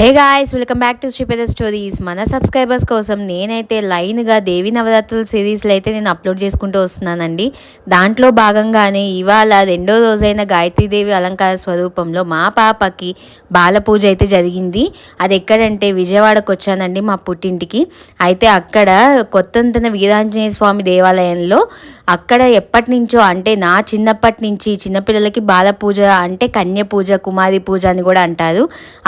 Hey guys welcome back to Sripeda stories మన subscribers కోసం నేనైతే లైన్గా దేవి నవరాత్రుల సిరీస్లో అయితే నేను అప్లోడ్ చేసుకుంటూ వస్తున్నానండి. దాంట్లో భాగంగానే ఇవాళ రెండో రోజైన గాయత్రీదేవి అలంకార స్వరూపంలో మా పాపకి బాలపూజ అయితే జరిగింది. అది ఎక్కడంటే విజయవాడకు వచ్చానండి మా పుట్టింటికి. అయితే అక్కడ కొత్తంతన వీరాంజనేయ స్వామి దేవాలయంలో అక్కడ ఎప్పటి నుంచో అంటే నా చిన్నప్పటి నుంచి చిన్నపిల్లలకి బాల పూజ అంటే కన్య పూజ కుమారి పూజ అని కూడా అంటారు.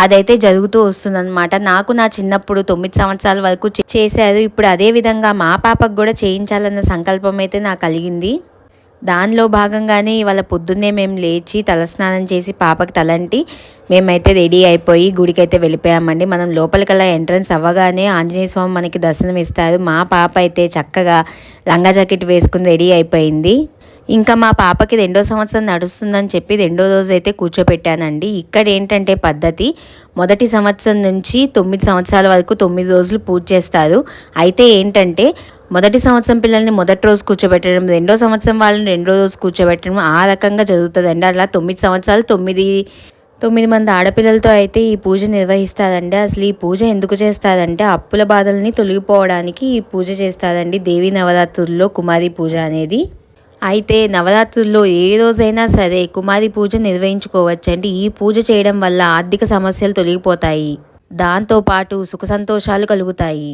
అదైతే జరుగుతూ వస్తుందన్నమాట. నాకు నా చిన్నప్పుడు తొమ్మిది సంవత్సరాల వరకు చేశారు. ఇప్పుడు అదే విధంగా మా పాపకు కూడా చేయించాలన్న సంకల్పం అయితే నాకు కలిగింది. దానిలో భాగంగానే ఇవాళ పొద్దున్నే మేము లేచి తలస్నానం చేసి పాపకి తలంటి మేమైతే రెడీ అయిపోయి గుడికైతే వెళ్ళిపోయామండి. మనం లోపలికల్లా ఎంట్రన్స్ అవ్వగానే ఆంజనేయ స్వామి మనకి దర్శనం ఇస్తారు మా పాప అయితే చక్కగా లంగా జాకెట్ వేసుకుని రెడీ అయిపోయింది. ఇంకా మా పాపకి రెండో సంవత్సరం నడుస్తుందని చెప్పి రెండో రోజు అయితే కూర్చోపెట్టానండి. ఇక్కడ ఏంటంటే పద్ధతి మొదటి సంవత్సరం నుంచి తొమ్మిది సంవత్సరాల వరకు తొమ్మిది రోజులు పూజ చేస్తారు. అయితే ఏంటంటే మొదటి సంవత్సరం పిల్లల్ని మొదటి రోజు కూర్చోబెట్టడం రెండో సంవత్సరం వాళ్ళని రెండో రోజు కూర్చోబెట్టడం ఆ రకంగా జరుగుతుందండి. అలా తొమ్మిది సంవత్సరాలు తొమ్మిది తొమ్మిది మంది ఆడపిల్లలతో అయితే ఈ పూజ నిర్వహిస్తారండి. అసలు ఈ పూజ ఎందుకు చేస్తారంటే అప్పుల బాధల్ని తొలగిపోవడానికి ఈ పూజ చేస్తారండి. దేవి నవరాత్రుల్లో కుమారి పూజ అనేది. అయితే నవరాత్రుల్లో ఏ రోజైనా సరే కుమారి పూజ నిర్వహించుకోవచ్చండి. ఈ పూజ చేయడం వల్ల ఆర్థిక సమస్యలు తొలగిపోతాయి. దాంతోపాటు సుఖ సంతోషాలు కలుగుతాయి.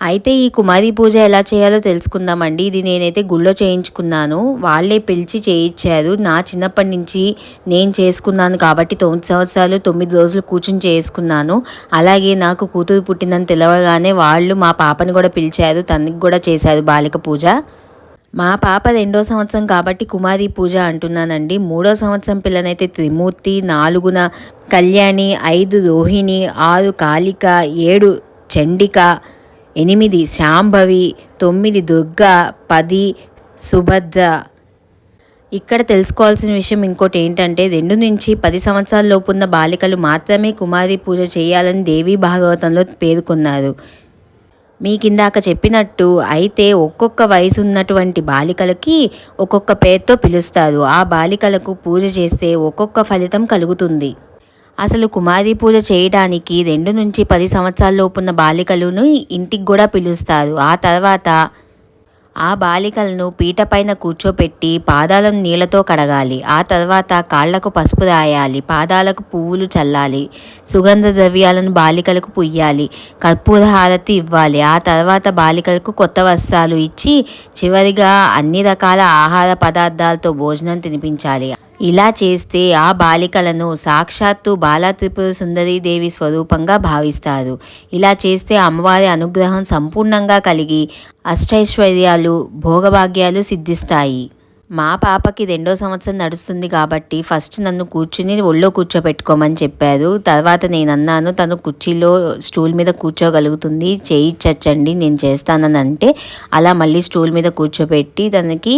అయితే ఈ కుమారి పూజ ఎలా చేయాలో తెలుసుకుందామండి. ఇది నేనైతే గుళ్ళో చేయించుకున్నాను. వాళ్ళే పిలిచి చేయించారు. నా చిన్నప్పటి నుంచి నేను చేసుకున్నాను కాబట్టి తొమ్మిది సంవత్సరాలు తొమ్మిది రోజులు కూర్చుని చేసుకున్నాను. అలాగే నాకు కూతురు పుట్టిందని తెలవగానే వాళ్ళు మా పాపని కూడా పిలిచారు. తనకి కూడా చేశారు బాలిక పూజ. మా పాప రెండో సంవత్సరం కాబట్టి కుమారి పూజ అంటున్నానండి. మూడో సంవత్సరం పిల్లనైతే త్రిమూర్తి నాలుగున కళ్యాణి ఐదు రోహిణి ఆరు కాళిక ఏడు చండిక ఎనిమిది శాంభవి తొమ్మిది దుర్గా పది సుభద్ర. ఇక్కడ తెలుసుకోవాల్సిన విషయం ఇంకోటి ఏంటంటే రెండు నుంచి పది సంవత్సరాల లోపున్న బాలికలు మాత్రమే కుమారి పూజ చేయాలని దేవీ భాగవతంలో పేర్కొన్నారు. మీ కిందాక చెప్పినట్టు అయితే ఒక్కొక్క వయసు ఉన్నటువంటి బాలికలకి ఒక్కొక్క పేరుతో పిలుస్తారు. ఆ బాలికలకు పూజ చేస్తే ఒక్కొక్క ఫలితం కలుగుతుంది. అసలు కుమారి పూజ చేయడానికి రెండు నుంచి పది సంవత్సరాల లోపున్న బాలికలను ఇంటికి కూడా పిలుస్తారు. ఆ తర్వాత ఆ బాలికలను పీటపైన కూర్చోపెట్టి పాదాలను నీళ్ళతో కడగాలి. ఆ తర్వాత కాళ్ళకు పసుపు రాయాలి. పాదాలకు పువ్వులు చల్లాలి. సుగంధ ద్రవ్యాలను బాలికలకు పుయ్యాలి. కర్పూర హారతి ఇవ్వాలి. ఆ తర్వాత బాలికలకు కొత్త వస్త్రాలు ఇచ్చి చివరిగా అన్ని రకాల ఆహార పదార్థాలతో భోజనం తినిపించాలి. ఇలా చేస్తే ఆ బాలికలను సాక్షాత్తు బాలత్రిపుర సుందరీదేవి స్వరూపంగా భావిస్తారు. ఇలా చేస్తే అమ్మవారి అనుగ్రహం సంపూర్ణంగా కలిగి అష్టైశ్వర్యాలు భోగభాగ్యాలు సిద్ధిస్తాయి. మా పాపకి రెండో సంవత్సరం నడుస్తుంది కాబట్టి ఫస్ట్ నన్ను కూర్చుని ఒళ్ళో కూర్చోబెట్టుకోమని చెప్పారు. తర్వాత నేను అన్నాను తను కుర్చీలో స్టూల్ మీద కూర్చోగలుగుతుంది చేయించచ్చండి నేను చేస్తానని అంటే అలా మళ్ళీ స్టూల్ మీద కూర్చోబెట్టి తనకి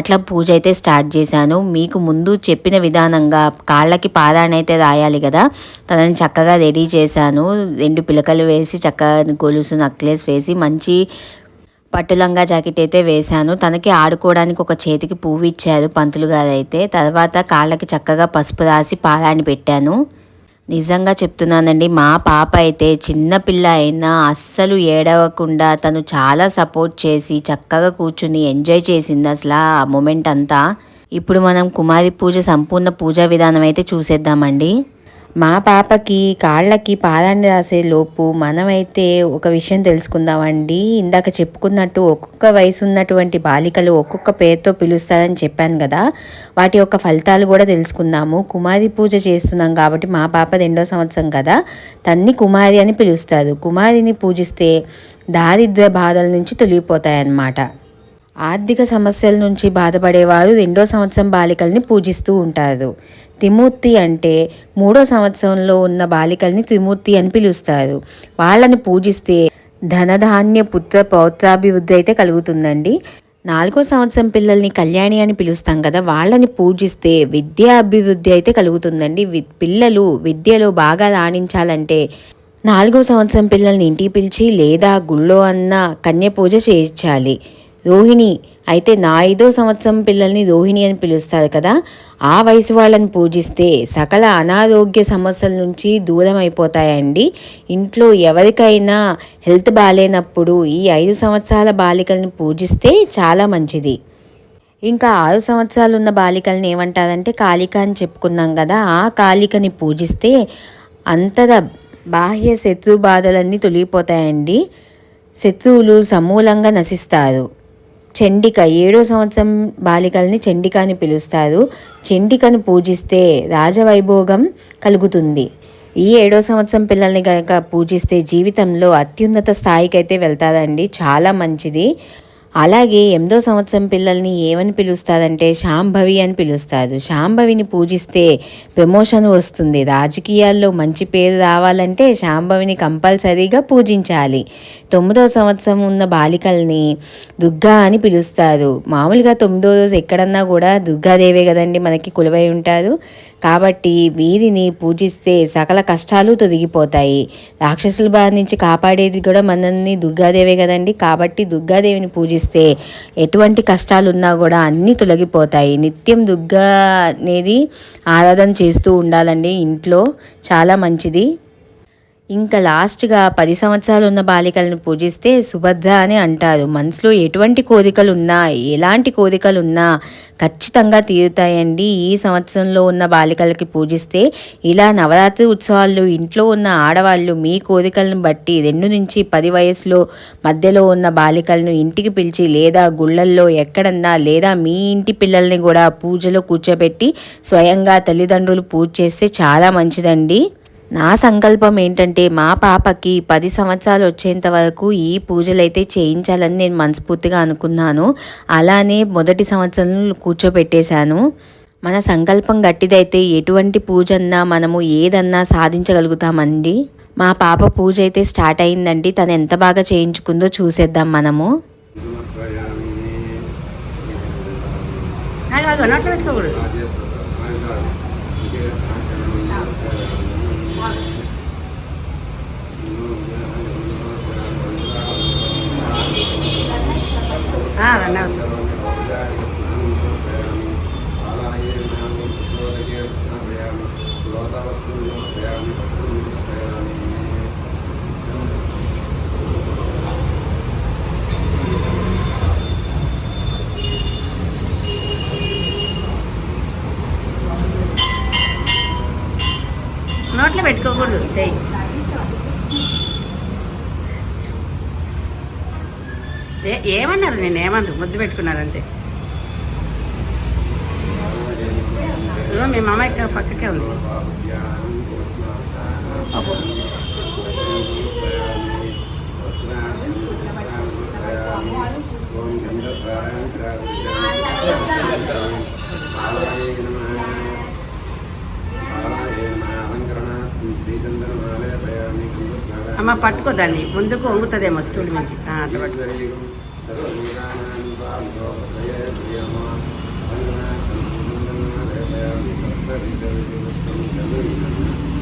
అట్లా పూజ అయితే స్టార్ట్ చేశాను. మీకు ముందు చెప్పిన విధానంగా కాళ్ళకి పాదాన్ని అయితే రాయాలి కదా తనని చక్కగా రెడీ చేశాను. రెండు పిలకలు వేసి చక్కగా గొలుసు నక్లెస్ వేసి మంచి పట్టులంగా జాకెట్ అయితే వేశాను. తనకి ఆడుకోవడానికి ఒక చేతికి పువ్వు ఇచ్చారు పంతులు గారు అయితే. తర్వాత కాళ్ళకి చక్కగా పసుపు రాసి పాలాన్ని పెట్టాను. నిజంగా చెప్తున్నానండి మా పాప అయితే చిన్నపిల్ల అయినా అస్సలు ఏడవకుండా తను చాలా సపోర్ట్ చేసి చక్కగా కూర్చుని ఎంజాయ్ చేసింది అసలు ఆ మూమెంట్ అంతా. ఇప్పుడు మనం కుమారి పూజ సంపూర్ణ పూజా విధానం అయితే చూసేద్దామండి. మా పాపకి కాళ్ళకి పాదాన్ని రాసే లోపు మనమైతే ఒక విషయం తెలుసుకుందామండి. ఇందాక చెప్పుకున్నట్టు ఒక్కొక్క వయసు ఉన్నటువంటి బాలికలు ఒక్కొక్క పేరుతో పిలుస్తారని చెప్పాను కదా. వాటి యొక్క ఫలితాలు కూడా తెలుసుకుందాము. కుమారి పూజ చేస్తున్నాం కాబట్టి మా పాప రెండో సంవత్సరం కదా. తన్ని కుమారి అని పిలుస్తారు. కుమారిని పూజిస్తే దారిద్ర బాధల నుంచి తొలగిపోతాయన్నమాట. ఆర్థిక సమస్యల నుంచి బాధపడేవారు రెండో సంవత్సరం బాలికల్ని పూజిస్తూ ఉంటారు. త్రిమూర్తి అంటే మూడో సంవత్సరంలో ఉన్న బాలికల్ని త్రిమూర్తి అని పిలుస్తారు. వాళ్ళని పూజిస్తే ధనధాన్య పుత్ర పౌత్రాభివృద్ధి అయితే కలుగుతుందండి. నాలుగో సంవత్సరం పిల్లల్ని కళ్యాణి అని పిలుస్తాం కదా వాళ్ళని పూజిస్తే విద్యా అభివృద్ధి అయితే కలుగుతుందండి. పిల్లలు విద్యలో బాగా రాణించాలంటే నాలుగో సంవత్సరం పిల్లల్ని ఇంటికి పిలిచి లేదా గుళ్ళో అన్న కన్య పూజ చేయించాలి. రోహిణి. అయితే నా ఐదో సంవత్సరం పిల్లల్ని రోహిణి అని పిలుస్తారు కదా. ఆ వయసు వాళ్ళని పూజిస్తే సకల అనారోగ్య సమస్యల నుంచి దూరం అయిపోతాయండి ఇంట్లో ఎవరికైనా హెల్త్ బాగాలేనప్పుడు ఈ ఐదు సంవత్సరాల బాలికల్ని పూజిస్తే చాలా మంచిది. ఇంకా ఆరు సంవత్సరాలు ఉన్న బాలికల్ని ఏమంటారంటే కాళిక అని చెప్పుకున్నాం కదా. ఆ కాళికని పూజిస్తే అంతర బాహ్య శత్రు బాధలన్నీ తొలగిపోతాయండి. శత్రువులు సమూలంగా నశిస్తారు. చండిక ఏడో సంవత్సరం బాలికల్ని చండిక అని పిలుస్తారు. చండికను పూజిస్తే రాజవైభోగం కలుగుతుంది. ఈ ఏడో సంవత్సరం పిల్లల్ని కనుక పూజిస్తే జీవితంలో అత్యున్నత స్థాయికి అయితే వెళ్తారండి చాలా మంచిది. అలాగే ఎనిమిదో సంవత్సరం పిల్లల్ని ఏమని పిలుస్తారంటే శాంభవి అని పిలుస్తారు. శాంభవిని పూజిస్తే ప్రమోషన్ వస్తుంది. రాజకీయాల్లో మంచి పేరు రావాలంటే శాంభవిని కంపల్సరీగా పూజించాలి. తొమ్మిదో సంవత్సరం ఉన్న బాలికల్ని దుర్గా అని పిలుస్తారు. మామూలుగా తొమ్మిదో రోజు ఎక్కడన్నా కూడా దుర్గాదేవే కదండి మనకి కులవై ఉంటారు. కాబట్టి వీరిని పూజిస్తే సకల కష్టాలు తొలగిపోతాయి. రాక్షసుల బారి నుంచి కాపాడేది కూడా మనల్ని దుర్గాదేవే కదండి. కాబట్టి దుర్గాదేవిని పూజిస్తే ఎటువంటి కష్టాలు ఉన్నా కూడా అన్నీ తొలగిపోతాయి. నిత్యం దుర్గా అనేది ఆరాధన చేస్తూ ఉండాలండి ఇంట్లో. చాలా మంచిది. ఇంకా లాస్ట్గా పది సంవత్సరాలు ఉన్న బాలికలను పూజిస్తే సుభద్ర అని అంటారు. మనసులో ఎటువంటి కోరికలు ఉన్నా ఎలాంటి కోరికలున్నా ఖచ్చితంగా తీరుతాయండి. ఈ సంవత్సరంలో ఉన్న బాలికలకి పూజిస్తే ఇలా నవరాత్రి ఉత్సవాలు ఇంట్లో ఉన్న ఆడవాళ్ళు మీ కోరికలను బట్టి రెండు నుంచి పది వయసులో మధ్యలో ఉన్న బాలికలను ఇంటికి పిలిచి లేదా గుళ్ళల్లో ఎక్కడన్నా లేదా మీ ఇంటి పిల్లల్ని కూడా పూజలో కూర్చోబెట్టి స్వయంగా తల్లిదండ్రులు పూజ చేస్తే చాలా మంచిదండి. నా సంకల్పం ఏంటంటే మా పాపకి పది సంవత్సరాలు వచ్చేంత వరకు ఈ పూజలు అయితే చేయించాలని నేను మనస్ఫూర్తిగా అనుకున్నాను. అలానే మొదటి సంవత్సరం కూర్చోబెట్టేశాను. మన సంకల్పం గట్టిదైతే ఎటువంటి పూజ అన్నా మనము ఏదన్నా సాధించగలుగుతామండి. మా పాప పూజ అయితే స్టార్ట్ అయిందండి. తను ఎంత బాగా చేయించుకుందో చూసేద్దాం మనము. రన్ అవుతుంది నోట్లో పెట్టుకోకూడదు చెయ్యి ఏమన్నారు? నేను ఏమన్నారు ముద్దు పెట్టుకున్నారు అంతే మీ మామయ్య పక్కకే ఉంది. అమ్మ పట్టుకో దాన్ని. ముందుకు వంగుతుందేమో స్టూల్ నుంచి అట్లా పట్టుకో. Thank you.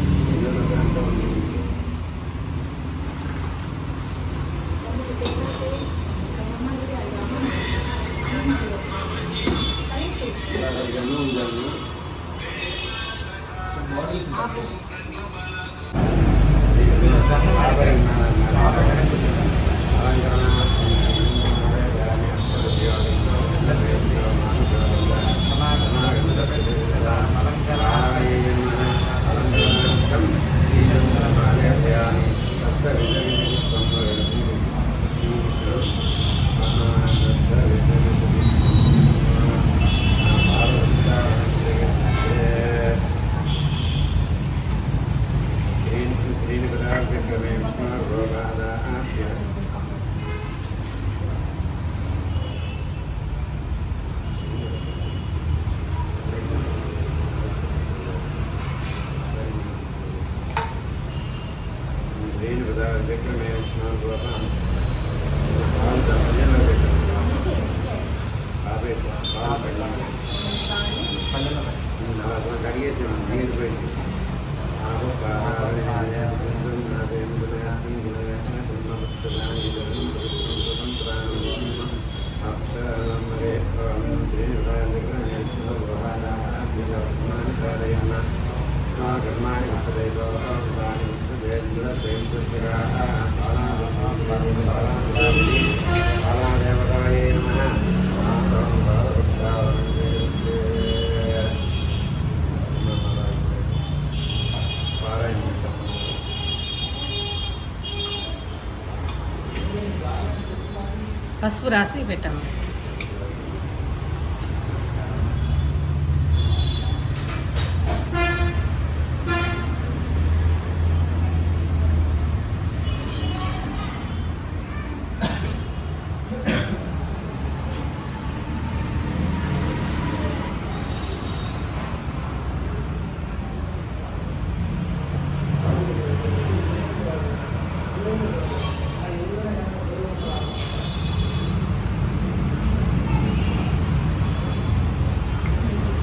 పసుపు రాసి పెట్టాము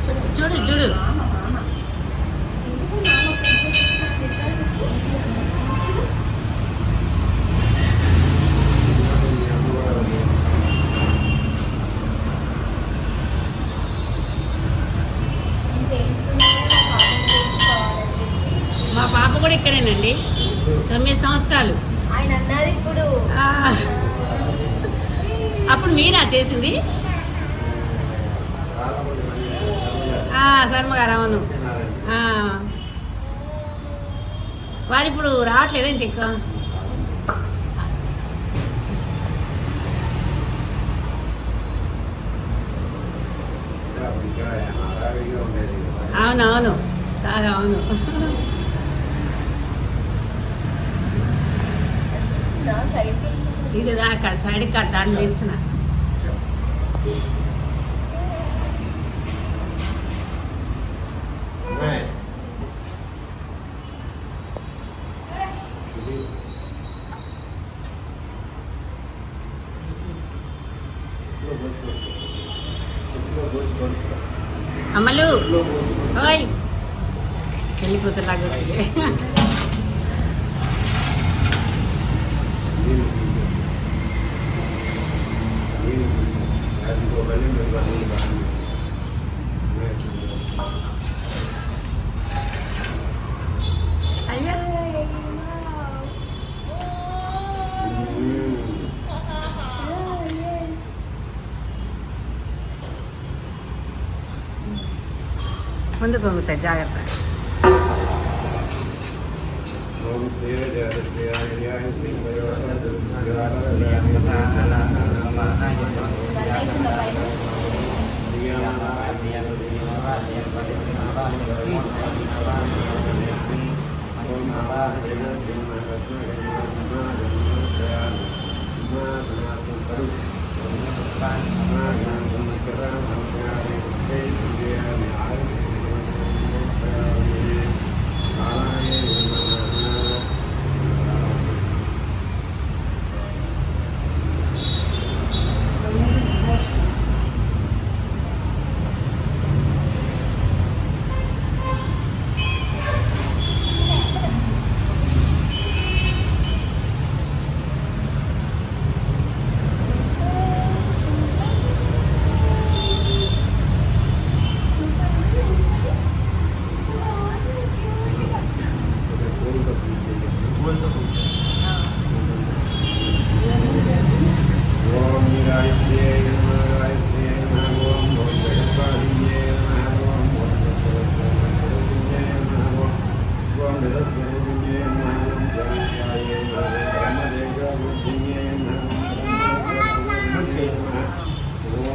చూడు చూడు చూడు మా పాప కూడా ఇక్కడేనండి తొమ్మిది సంవత్సరాలు ఆయన అన్నది ఇప్పుడు ఆ, అప్పుడు మీరా చేసింది ఆ, శర్మ గారు అవును ఆ. వారు ఇప్పుడు రావట్లేదేంటి ఎక్కువ అవునవును చాలా అవును ఇది దాకా సైడ్ కాదు దాన్ని తీస్తున్నా. అమ్మలు ఓయ్. ముందుకు వంగుతాయి జాగ్రత్త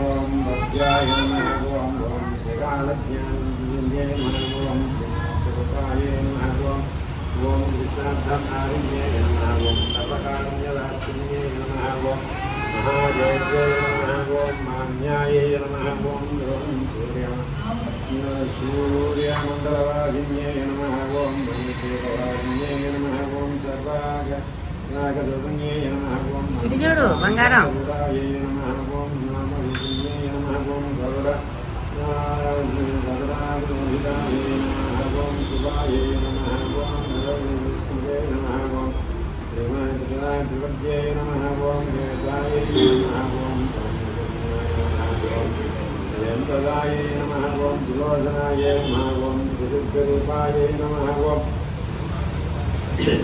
ఓం భద్రాయ నమః ఓం ఓం శ్రీకాలజ్ఞానవిందే నమః ఓం శివకాయ నమః ఓం ఓం కృష్ణార్థనారిణ్యే నమః ఓం సర్వకార్యదాక్షిణ్యే నమః ఓం మహాజయజయ నమః ఓం మాన్యాయ నమః ఓం ఓం సూర్య సూర్యమండలవాదిన్యే నమః ఓం మన్యదేవవాదిన్యే నమః ఓం సర్వాగ నాగదుర్గే నమః ఓం ఇటు చూడు, బంగారం. జయంతదాయ నమ ఓం సులోచనాయ నమ ఓం త్రిశుద్ధరూపాయ నమ ఓం त्रिविधायै नमः ॐ त्रिविनायै नमः ॐ त्रिवर्ग मददायिन्यै नमः ॐ बन्धहस्तायै नमः ॐ ददायै नमः ॐ वेङ्कदाय नमः ॐ सुलोचनाय नमः ॐ त्रिशुद्धरूपाय नमः ॐ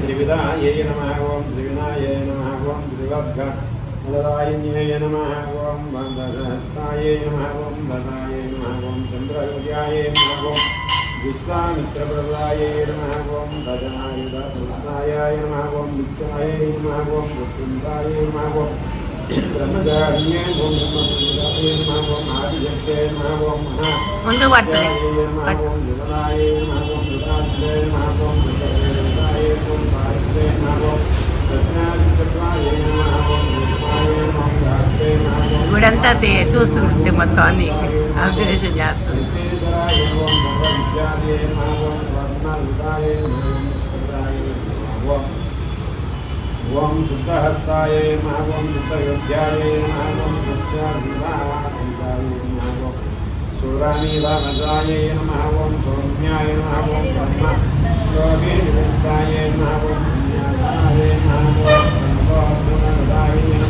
त्रिविधायै नमः ॐ त्रिविनाय नमः ॐ त्रिवद्घलदायिन्यै नमः ॐ बन्धसहस्रायै नमः ॐ धनाय नमः ॐ चन्द्रयोग्याय नमः ॐ विश्वामित्रप्रदायै नमः ॐ भजनाय दाय नमः ॐ मित्राय नमः ॐ वसुन्दाय नमः ॐ ముందు పడుతుంది గుడంతా చూస్తుంది మొత్తం అన్ని అబ్జర్వేషన్ చేస్తుంది Thank. ఓం శుద్ధహస్తాయ నమ ఓం శుద్ధయోధ్యాయ నమ ఓం శుద్ధాభిరాయ నమ ఓం శూరానీలామజాయ నమ ఓం సౌమ్యాయ నమ ఓం బ్రహ్మ యోగేంద్రాయ పుణ్యాయ నమ ఓం సర్వోత్తమదాయ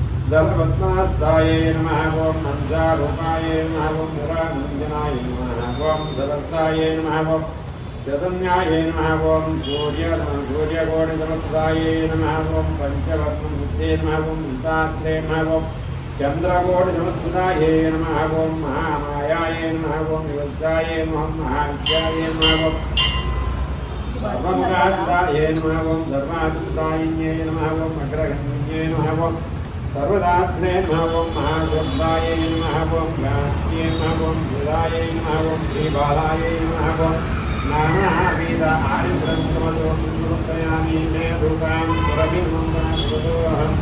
दलपद्मास्ताय नमः ॐ नन्दारूपाय नमः ॐ निरानन्दनाय नमः ॐ दलस्ताय नमः ॐ चतन्याय नमः ॐ सूर्य सूर्यकोटिसमस्ताय नमः ॐ पञ्चवत्नमुद्दे नमः ॐ वितात्रे नमः ॐ चन्द्रकोटिसमस्ताय नमः ॐ महामायाय नमः ॐ निवृत्ताय नमः महाविद्याय नमः ॐ सर्वमुखाय नमः ॐ धर्मात्तायिन्ये नमः ॐ अग्रगण्ये नमः ॐ सर्वदात्रे नमः ॐ महाशब्दाय नमः ॐ गान्त्ये नमः ॐ विदाय नमः ॐ श्रीबालाय नमः ॐ नानाविध आरिन्द्रं समदोषयामि मे रूपां सुरभिमन्दोऽहम्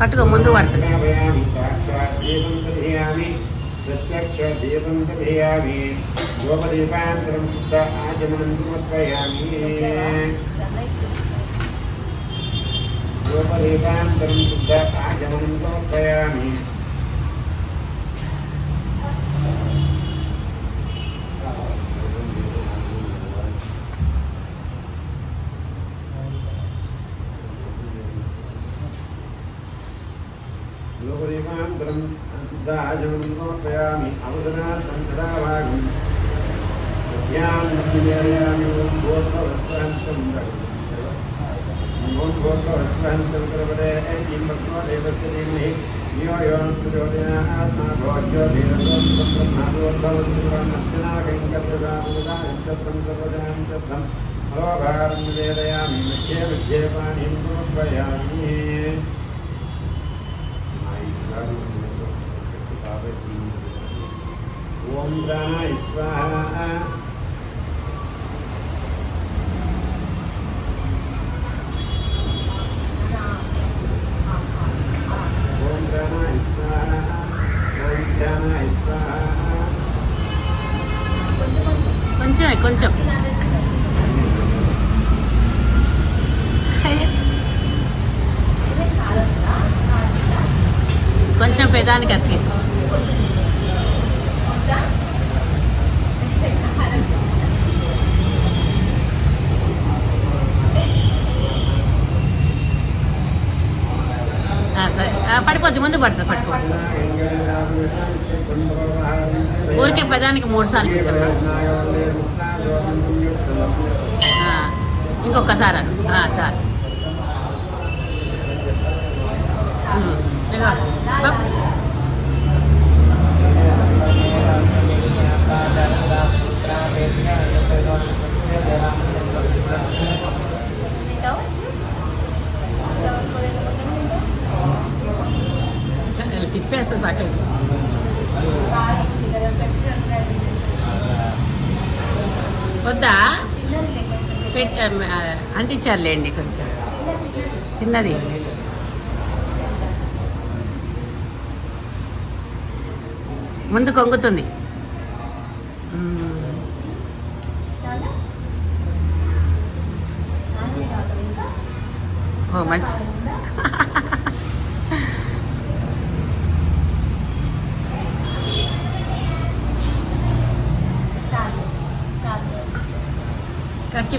పట్టుకో, ముందు పట్టుకో. ప్రత్యక్ష దీపం దయామి గోపదీపాంతరం శుద్ధ ఆచమనం సమర్పయామి గోపదీపాంతరం శుద్ధ ఆచమనం సమర్పయామి లోపదీపాంతరం శుద్ధ ఆచమనం సమర్పయామి అవసరార్థం సదాభాగం ధ్యానం ఓం భూర్భవస్వాంతం ఓం భూర్భవస్వాంతం ప్రవదే ఐం భక్తో దేవస్య ధీమహి ధియో యో న ప్రచోదయాత్ మా భవత్యో ధీరసోత్తం బ్రహ్మాదోద్భవతి పురాణస్యనాకైంకర్యగాముదాంతం సర్వజాంతం అలోభారం వేదయామి మధ్యే ఓం ధ్యానాయ స్వాహ కొంచెం కొంచెం దానికి అతికించు సరే. పడిపోద్ది ముందు పడుతుంది పట్టుకో. ఊరికే పదానికి మూడు సార్లు పెట్టారు. ఇంకొకసారి అను. చాలు. ఉమ్, బప్. తిప్పేస్తుంది పక్కకి వద్దా? పెట్ ఆ, అంటించారులేండి కొంచెం. తిన్నది. ముందు కొంగుతుంది. మ్మ్. ఓ మంచి ఖర్చు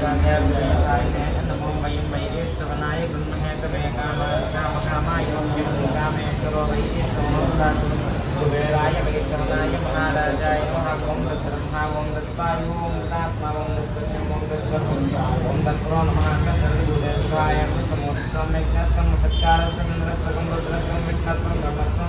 ఆ, నమో మయం వైశ్రవణాయ బ్రహ్మణే తమే కామ కామ కామాయ కామేశ్వరో వైశ్రవణాయ కుబేరాయ వైశ్రవణాయ మహారాజాయ నమః ఓం దత్బ్రహ్మ ఓం దత్పాయు ఓం దత్తాత్మ ఓం దత్సత్యం ఓం దత్సర్వం ఓం దత్పురో నమః కసర్వదేవాయ నమో సమ్యజ్ఞాసం సత్కారసం నరస్తం రుద్రస్తం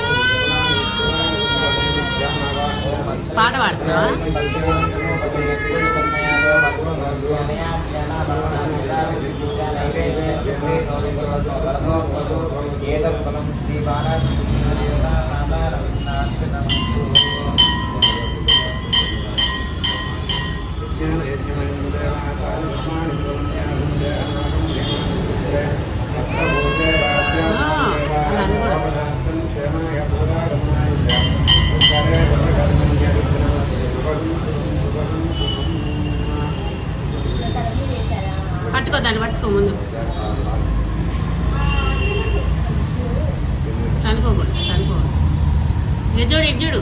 పాట పాడుతున్నావా? అలా అని కూడా దివ్య మంత్రపుష్పాంజలిం సమర్పయామి పాట పాడుతున్నావా పట్టుకో దాన్ని పట్టుకో ముందు. చనుకోకూడదు చనుకోకూడదు ఇక చూడు ఇడ్చుడు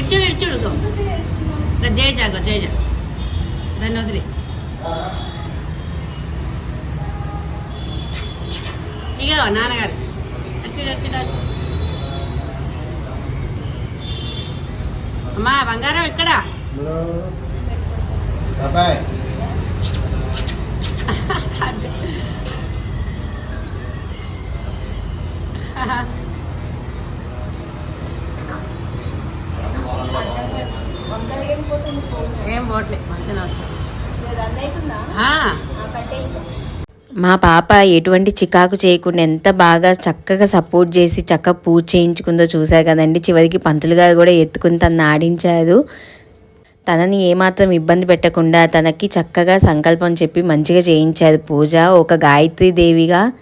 ఇడ్చుడు జయ జాగో జయ జా దాన్ని వదిలి. ఇక నాన్నగారు. అటు చూడు అటు చూడు అటు. అమ్మా బంగారం ఇక్కడ ఏం పోట్లే మంచిగా వస్తుంది. ఆ, మా పాప ఎటువంటి చికాకు చేయకుండా ఎంత బాగా చక్కగా సపోర్ట్ చేసి చక్కగా పూజ చేయించుకుందో చూశారు కదండి. చివరికి పంతులు గారు కూడా ఎత్తుకుని తను ఆడించారు. తనని ఏమాత్రం ఇబ్బంది పెట్టకుండా తనకి చక్కగా సంకల్పం చెప్పి మంచిగా చేయించారు పూజ. ఒక గాయత్రి దేవిగా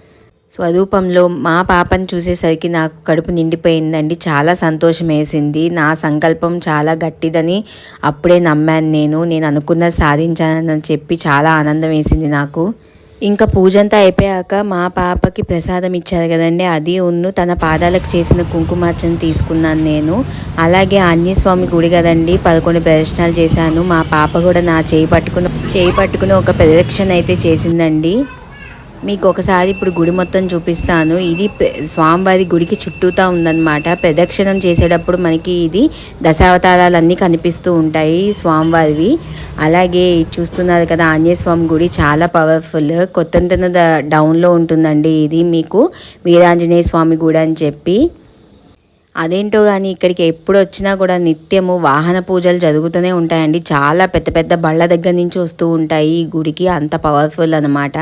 స్వరూపంలో మా పాపను చూసేసరికి నాకు కడుపు నిండిపోయిందండి. చాలా సంతోషం వేసింది. నా సంకల్పం చాలా గట్టిదని అప్పుడే నమ్మాను నేను. నేను అనుకున్నది సాధించానని చెప్పి చాలా ఆనందం వేసింది నాకు. ఇంకా పూజ అంతా అయిపోయాక మా పాపకి ప్రసాదం ఇచ్చారు కదండి. అది ఉన్ను తన పాదాలకు చేసిన కుంకుమార్చన తీసుకున్నాను నేను. అలాగే ఆంజనేయస్వామి గుడి కదండి పదకొండు ప్రదర్శనలు చేశాను. మా పాప కూడా నా చేయి పట్టుకుని చేయి పట్టుకుని ఒక ప్రదక్షిణ అయితే చేసిందండి. మీకు ఒకసారి ఇప్పుడు గుడి మొత్తం చూపిస్తాను. ఇది స్వామివారి గుడికి చుట్టూతా ఉందన్నమాట. ప్రదక్షిణం చేసేటప్పుడు మనకి ఇది దశావతారాలు అన్నీ కనిపిస్తూ ఉంటాయి స్వామివారివి. అలాగే ఇది చూస్తున్నారు కదా ఆంజనేయ స్వామి గుడి చాలా పవర్ఫుల్. కొత్తంతన డౌన్లో ఉంటుందండి ఇది మీకు. వీరాంజనేయ స్వామి గుడి అని చెప్పి. అదేంటో కానీ ఇక్కడికి ఎప్పుడు వచ్చినా కూడా నిత్యము వాహన పూజలు జరుగుతూనే ఉంటాయండి. చాలా పెద్ద పెద్ద బళ్ళ దగ్గర నుంచి వస్తూ ఉంటాయి. ఈ గుడికి అంత పవర్ఫుల్ అనమాట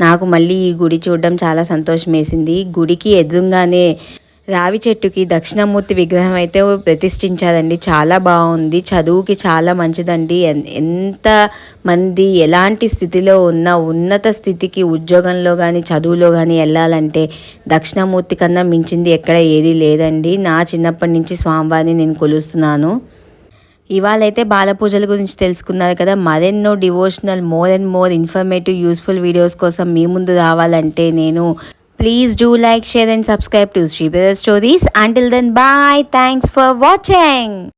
నాకు మళ్ళీ ఈ గుడి చూడడం చాలా సంతోషం వేసింది గుడికి ఎదురుగానే రావి చెట్టుకి దక్షిణమూర్తి విగ్రహం అయితే ప్రతిష్ఠించారండి. చాలా బాగుంది. చదువుకి చాలా మంచిదండి. ఎన్- ఎంత మంది ఎలాంటి స్థితిలో ఉన్న ఉన్నత స్థితికి ఉద్యోగంలో కానీ చదువులో కానీ వెళ్ళాలంటే దక్షిణమూర్తి కన్నా మించింది ఎక్కడ ఏది లేదండి. నా చిన్నప్పటి నుంచి స్వామివారిని నేను కొలుస్తున్నాను. ఇవాళైతే బాలపూజల గురించి తెలుసుకున్నారు కదా. మరెన్నో devotional more and more informative useful videos కోసం మీ ముందు రావాలంటే నేను Please do like, share and subscribe to Shibira Stories. Until then, bye. Thanks for watching.